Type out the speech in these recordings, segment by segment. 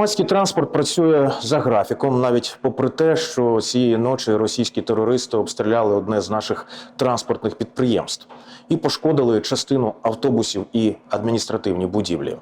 Громадський транспорт працює за графіком, навіть попри те, що цієї ночі російські терористи обстріляли одне з наших транспортних підприємств і пошкодили частину автобусів і адміністративні будівлі.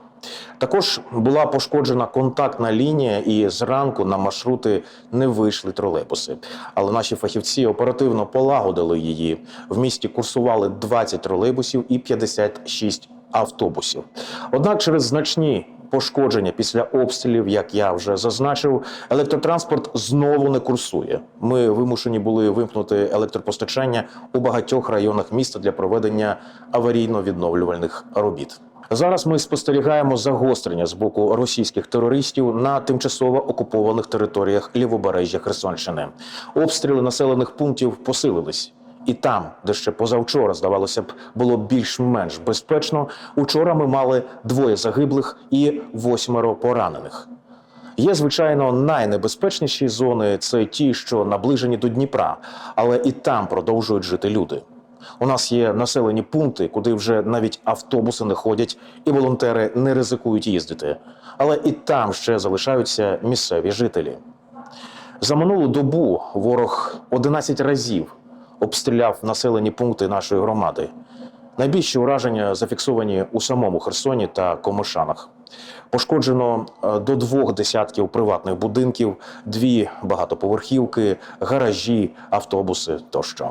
Також була пошкоджена контактна лінія, і зранку на маршрути не вийшли тролейбуси. Але наші фахівці оперативно полагодили її. В місті курсували 20 тролейбусів і 56 автобусів. Однак через значні пошкодження після обстрілів, як я вже зазначив, електротранспорт знову не курсує. Ми вимушені були вимкнути електропостачання у багатьох районах міста для проведення аварійно-відновлювальних робіт. Зараз ми спостерігаємо загострення з боку російських терористів на тимчасово окупованих територіях лівобережжя Херсонщини. Обстріли населених пунктів посилились. І там, де ще позавчора, здавалося б, було більш-менш безпечно, учора ми мали двоє загиблих і восьмеро поранених. Є, звичайно, найнебезпечніші зони це ті, що наближені до Дніпра, але і там продовжують жити люди. У нас є населені пункти, куди вже навіть автобуси не ходять, і волонтери не ризикують їздити. Але і там ще залишаються місцеві жителі. За минулу добу ворог 11 разів обстріляв населені пункти нашої громади. Найбільші ураження зафіксовані у самому Херсоні та Комишанах. Пошкоджено е, до двох десятків приватних будинків, дві багатоповерхівки, гаражі, автобуси тощо.